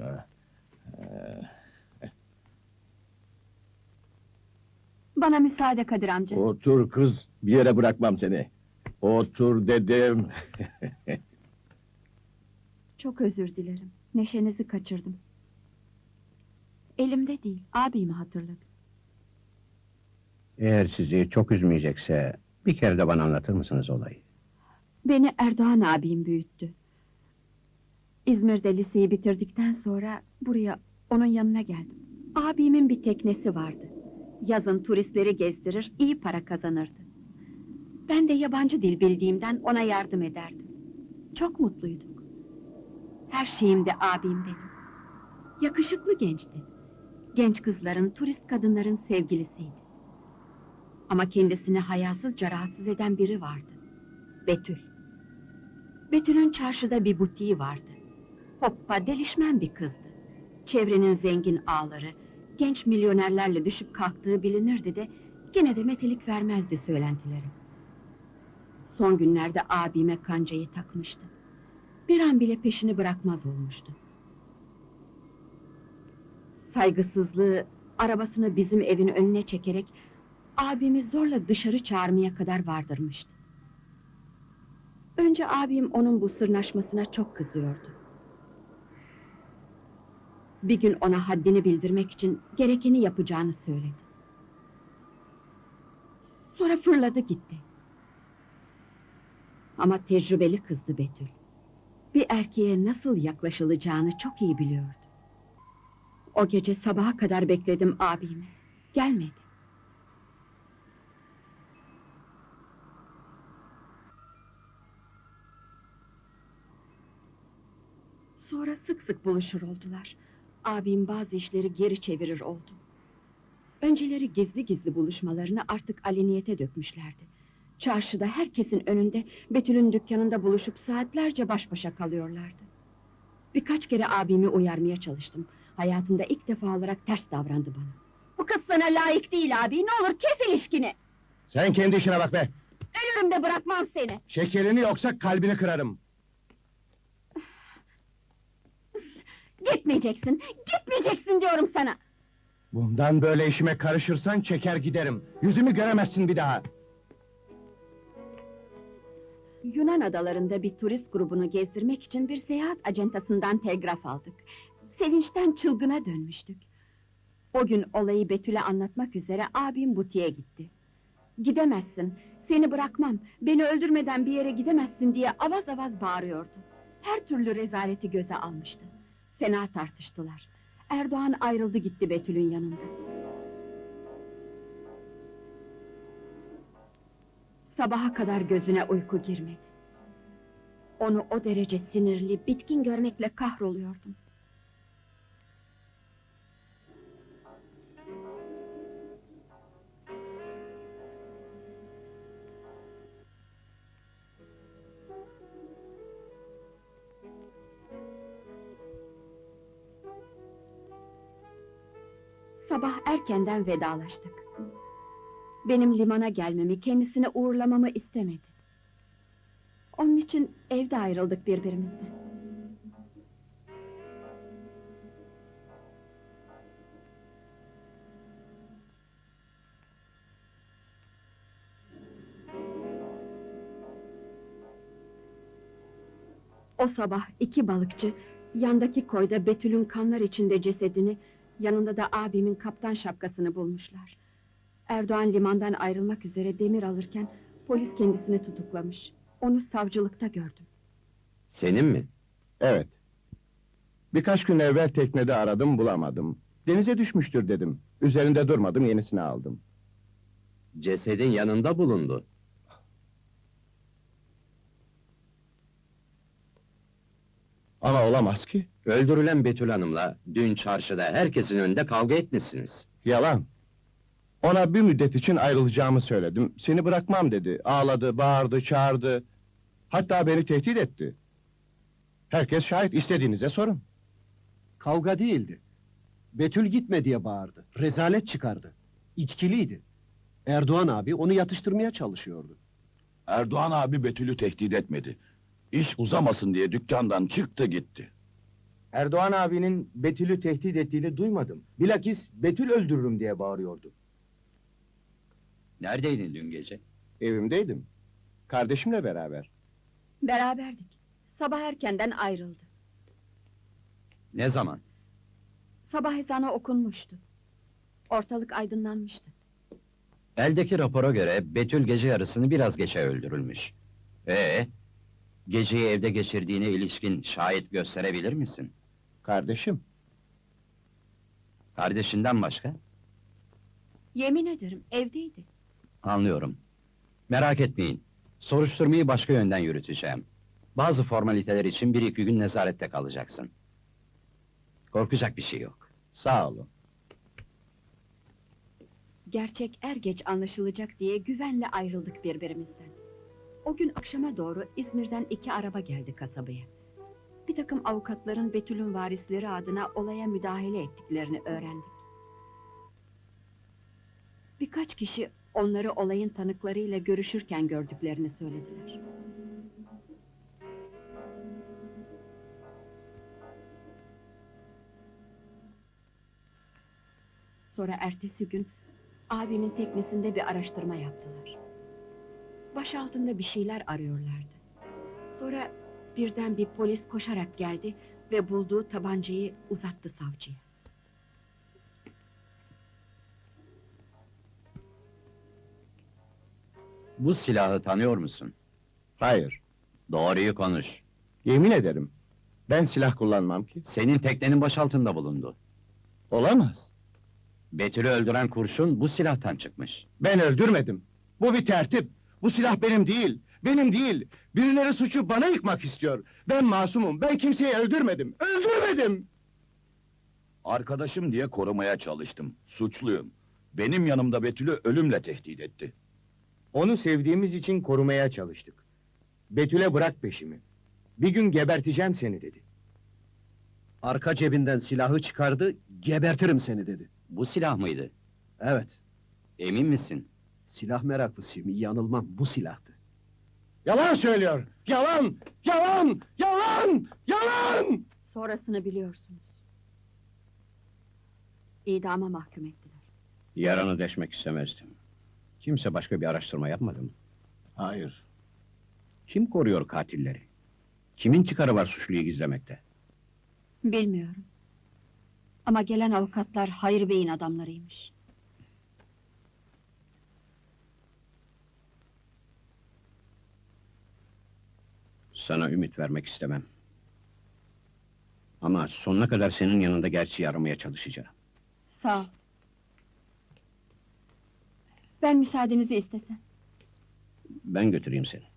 Ha, Bana müsaade Kadir amca. Otur kız, bir yere bırakmam seni. Otur dedim. Çok özür dilerim. Neşenizi kaçırdım. Elimde değil, abimi hatırladım. Eğer sizi çok üzmeyecekse bir kere de bana anlatır mısınız olayı? Beni Erdoğan abim büyüttü. İzmir'de liseyi bitirdikten sonra buraya onun yanına geldim. Abimin bir teknesi vardı. Yazın turistleri gezdirir, iyi para kazanırdı. Ben de yabancı dil bildiğimden ona yardım ederdim. Çok mutluyduk. Her şeyimdi abim benim. Yakışıklı gençti. Genç kızların, turist kadınların sevgilisiydi. Ama kendisini hayasızca rahatsız eden biri vardı. Betül. Betül'ün çarşıda bir butiği vardı. Hoppa delişmen bir kızdı. Çevrenin zengin ağları, genç milyonerlerle düşüp kalktığı bilinirdi de... ...gene de metelik vermezdi söylentileri. Son günlerde abime kancayı takmıştı. Bir an bile peşini bırakmaz olmuştu. Saygısızlığı, arabasını bizim evin önüne çekerek... ...abimi zorla dışarı çağırmaya kadar vardırmıştı. Önce abim onun bu sırnaşmasına çok kızıyordu. Bir gün ona haddini bildirmek için gerekeni yapacağını söyledi. Sonra fırladı gitti. Ama tecrübeli kızdı Betül. Bir erkeğe nasıl yaklaşılacağını çok iyi biliyordu. O gece sabaha kadar bekledim abimi. Gelmedi. Sonra sık sık buluşur oldular. Abim bazı işleri geri çevirir oldu. Önceleri gizli gizli buluşmalarını artık aleniyete dökmüşlerdi. Çarşıda herkesin önünde Betül'ün dükkanında buluşup saatlerce baş başa kalıyorlardı. Birkaç kere abimi uyarmaya çalıştım. Hayatında ilk defa olarak ters davrandı bana. Bu kız sana layık değil abi. Ne olur kes ilişkini. Sen kendi işine bak be. Ölürüm de bırakmam seni. Şekerini yoksa kalbini kırarım. Gitmeyeceksin. Gitmeyeceksin diyorum sana. Bundan böyle işime karışırsan çeker giderim. Yüzümü göremezsin bir daha. Yunan adalarında bir turist grubunu gezdirmek için bir seyahat acentasından telgraf aldık. Sevinçten çılgına dönmüştük. O gün olayı Betül'e anlatmak üzere abim butiğe gitti. Gidemezsin, seni bırakmam, beni öldürmeden bir yere gidemezsin diye avaz avaz bağırıyordu. Her türlü rezaleti göze almıştı. Fena tartıştılar. Erdoğan ayrıldı gitti Betül'ün yanında. Sabaha kadar gözüne uyku girmedi. Onu o derece sinirli, bitkin görmekle kahroluyordum. Sabah erkenden vedalaştık. Benim limana gelmemi, kendisine uğurlamamı istemedi. Onun için evde ayrıldık birbirimizden. O sabah iki balıkçı yandaki koyda Betül'ün kanlar içinde cesedini, yanında da abimin kaptan şapkasını bulmuşlar. Erdoğan limandan ayrılmak üzere demir alırken polis kendisini tutuklamış. Onu savcılıkta gördüm. Senin mi? Evet. Birkaç gün evvel teknede aradım bulamadım. Denize düşmüştür dedim. Üzerinde durmadım yenisini aldım. Cesedin yanında bulundu. Ama olamaz ki. Öldürülen Betül Hanım'la dün çarşıda herkesin önünde kavga etmişsiniz. Yalan. Ona bir müddet için ayrılacağımı söyledim. Seni bırakmam dedi. Ağladı, bağırdı, çağırdı. Hatta beni tehdit etti. Herkes şahit istediğinize sorun. Kavga değildi. Betül gitme diye bağırdı. Rezalet çıkardı. İçkiliydi. Erdoğan abi onu yatıştırmaya çalışıyordu. Erdoğan abi Betül'ü tehdit etmedi. İş uzamasın diye dükkandan çıktı gitti. Erdoğan abinin Betül'ü tehdit ettiğini duymadım. Bilakis Betül öldürürüm diye bağırıyordu. Neredeydin dün gece? Evimdeydim. Kardeşimle beraber. Beraberdik. Sabah erkenden ayrıldı. Ne zaman? Sabah ezanı okunmuştu. Ortalık aydınlanmıştı. Eldeki rapora göre Betül gece yarısını biraz geçe öldürülmüş. Ee, geceyi evde geçirdiğine ilişkin şahit gösterebilir misin? Kardeşim. Kardeşinden başka? Yemin ederim evdeydi. Anlıyorum. Merak etmeyin. Soruşturmayı başka yönden yürüteceğim. Bazı formaliteler için bir iki gün nezarette kalacaksın. Korkacak bir şey yok. Sağ olun. Gerçek er geç anlaşılacak diye güvenle ayrıldık birbirimizden. O gün akşama doğru İzmir'den iki araba geldi kasabaya. Bir takım avukatların Betül'ün varisleri adına olaya müdahale ettiklerini öğrendik. Birkaç kişi onları olayın tanıklarıyla görüşürken gördüklerini söylediler. Sonra ertesi gün abimin teknesinde bir araştırma yaptılar. Baş altında bir şeyler arıyorlardı. Sonra birden bir polis koşarak geldi ve bulduğu tabancayı uzattı savcıya. Bu silahı tanıyor musun? Hayır. Doğruyu konuş. Yemin ederim. Ben silah kullanmam ki. Senin teknenin boşaltında bulundu. Olamaz. Betül'ü öldüren kurşun bu silahtan çıkmış. Ben öldürmedim. Bu bir tertip. Bu silah benim değil. Benim değil. Birileri suçu bana yıkmak istiyor. Ben masumum. Ben kimseyi öldürmedim. Öldürmedim. Arkadaşım diye korumaya çalıştım. Suçluyum. Benim yanımda Betül'ü ölümle tehdit etti. Onu sevdiğimiz için korumaya çalıştık. Betül'e bırak peşimi. Bir gün geberteceğim seni dedi. Arka cebinden silahı çıkardı, gebertirim seni dedi. Bu silah mıydı? Evet, Emin misin? Silah meraklısıyım, yanılmam, bu silahtı. Yalan söylüyor. Yalan! Yalan! Yalan! Yalan! Sonrasını biliyorsunuz. İdama mahkum ettiler. Yaranı deşmek istemezdim. Kimse başka bir araştırma yapmadı mı? Hayır. Kim koruyor katilleri? Kimin çıkarı var suçluyu gizlemekte? Bilmiyorum. Ama gelen avukatlar Hayır Bey'in adamlarıymış. Sana ümit vermek istemem. Ama sonuna kadar senin yanında gerçeği aramaya çalışacağım. Sağ ol. Ben müsaadenizi istesem. Ben götüreyim seni.